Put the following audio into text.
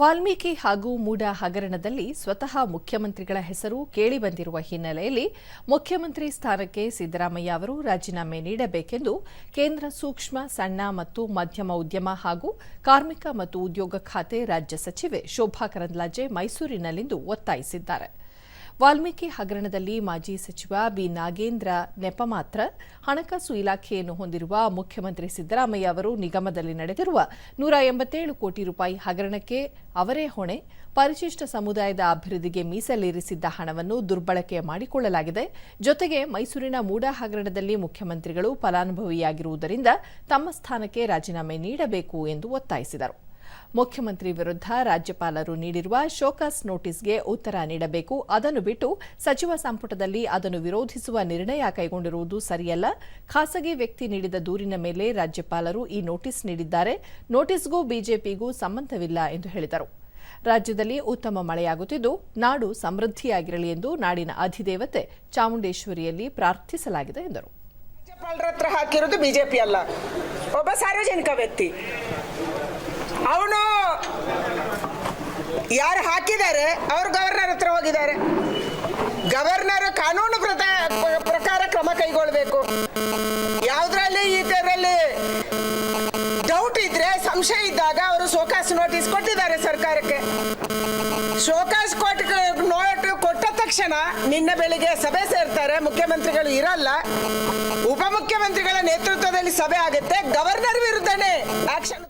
ವಾಲ್ಮೀಕಿ ಹಾಗೂ ಮೂಡ ಹಗರಣದಲ್ಲಿ ಸ್ವತಃ ಮುಖ್ಯಮಂತ್ರಿಗಳ ಹೆಸರು ಕೇಳಿಬಂದಿರುವ ಹಿನ್ನೆಲೆಯಲ್ಲಿ ಮುಖ್ಯಮಂತ್ರಿ ಸ್ಥಾನಕ್ಕೆ ಸಿದ್ದರಾಮಯ್ಯ ಅವರು ರಾಜೀನಾಮೆ ನೀಡಬೇಕೆಂದು ಕೇಂದ್ರ ಸೂಕ್ಷ್ಮ, ಸಣ್ಣ ಮತ್ತು ಮಧ್ಯಮ ಉದ್ಯಮ ಹಾಗೂ ಕಾರ್ಮಿಕ ಮತ್ತು ಉದ್ಯೋಗ ಖಾತೆ ರಾಜ್ಯ ಸಚಿವೆ ಶೋಭಾ ಕರಂದ್ಲಾಜೆ ಮೈಸೂರಿನಲ್ಲಿಂದು ಒತ್ತಾಯಿಸಿದ್ದಾರೆ. ವಾಲ್ಮೀಕಿ ಹಗರಣದಲ್ಲಿ ಮಾಜಿ ಸಚಿವ ಬಿ. ನಾಗೇಂದ್ರ ನೆಪ ಮಾತ್ರ ಹಣಕಾಸು ಇಲಾಖೆಯನ್ನು ಹೊಂದಿರುವ ಮುಖ್ಯಮಂತ್ರಿ ಸಿದ್ದರಾಮಯ್ಯ ಅವರು ನಿಗಮದಲ್ಲಿ ನಡೆದಿರುವ ನೂರ ಎಂಬತ್ತೇಳು ಕೋಟಿ ರೂಪಾಯಿ ಹಗರಣಕ್ಕೆ ಅವರೇ ಹೊಣೆ. ಪರಿಶಿಷ್ಟ ಸಮುದಾಯದ ಅಭಿವೃದ್ಧಿಗೆ ಮೀಸಲಿರಿಸಿದ್ದ ಹಣವನ್ನು ದುರ್ಬಳಕೆ ಮಾಡಿಕೊಳ್ಳಲಾಗಿದೆ. ಜೊತೆಗೆ ಮೈಸೂರಿನ ಮೂಡ ಹಗರಣದಲ್ಲಿ ಮುಖ್ಯಮಂತ್ರಿಗಳು ಫಲಾನುಭವಿಯಾಗಿರುವುದರಿಂದ ತಮ್ಮ ಸ್ಥಾನಕ್ಕೆ ರಾಜೀನಾಮೆ ನೀಡಬೇಕು ಎಂದು ಒತ್ತಾಯಿಸಿದರು. ಮುಖ್ಯಮಂತ್ರಿ ವಿರುದ್ಧ ರಾಜ್ಯಪಾಲರು ನೀಡಿರುವ ಶೋಕಾಸ್ ನೋಟಿಸ್ಗೆ ಉತ್ತರ ನೀಡಬೇಕು. ಅದನ್ನು ಬಿಟ್ಟು ಸಚಿವ ಸಂಪುಟದಲ್ಲಿ ಅದನ್ನು ವಿರೋಧಿಸುವ ನಿರ್ಣಯ ಕೈಗೊಂಡಿರುವುದು ಸರಿಯಲ್ಲ. ಖಾಸಗಿ ವ್ಯಕ್ತಿ ನೀಡಿದ ದೂರಿನ ಮೇಲೆ ರಾಜ್ಯಪಾಲರು ಈ ನೋಟಿಸ್ ನೀಡಿದ್ದಾರೆ. ನೋಟಿಸ್ಗೂ ಬಿಜೆಪಿಗೂ ಸಂಬಂಧವಿಲ್ಲ ಎಂದು ಹೇಳಿದರು. ರಾಜ್ಯದಲ್ಲಿ ಉತ್ತಮ ಮಳೆಯಾಗುತ್ತಿದ್ದು, ನಾಡು ಸಮೃದ್ಧಿಯಾಗಿರಲಿ ಎಂದು ನಾಡಿನ ಅಧಿದೇವತೆ ಚಾಮುಂಡೇಶ್ವರಿಯಲ್ಲಿ ಪ್ರಾರ್ಥಿಸಲಾಗಿದೆ ಎಂದರು. ಹಾಕಿರೋದು ಬಿಜೆಪಿ ಅಲ್ಲ. ಒಬ್ಬ ಸಾರ್ವಜನಿಕ ವ್ಯಕ್ತಿ. ಅವನು ಯಾರು ಹಾಕಿದ್ದಾರೆ? ಅವರು ಗವರ್ನರ್ ಹತ್ರ ಹೋಗಿದ್ದಾರೆ. ಗವರ್ನರ್ ಕಾನೂನು ಪ್ರಕಾರ ಕ್ರಮ ಕೈಗೊಳ್ಬೇಕು. ಯಾವುದ್ರಲ್ಲಿ ಇದರಲ್ಲಿ ಡೌಟ್ ಇದ್ರೆ, ಸಂಶಯ ಇದ್ದಾಗ ಅವರು ಶೋಕಾಸ್ ನೋಟಿಸ್ ಕೊಟ್ಟಿದ್ದಾರೆ ಸರ್ಕಾರಕ್ಕೆ. ಶೋಕಾಸ್ ಕೋರ್ಟ್ ನೋಟ್ ಕೊಟ್ಟ ತಕ್ಷಣ ನಿನ್ನೆ ಬೆಳಿಗ್ಗೆ ಸಭೆ ಸೇರ್ತಾರೆ. ಮುಖ್ಯಮಂತ್ರಿಗಳು ಇರಲ್ಲ. ಉಪಮುಖ್ಯಮಂತ್ರಿಗಳ ನೇತೃತ್ವದಲ್ಲಿ ಸಭೆ ಆಗುತ್ತೆ. Governor ವಿರುದ್ಧನೇ action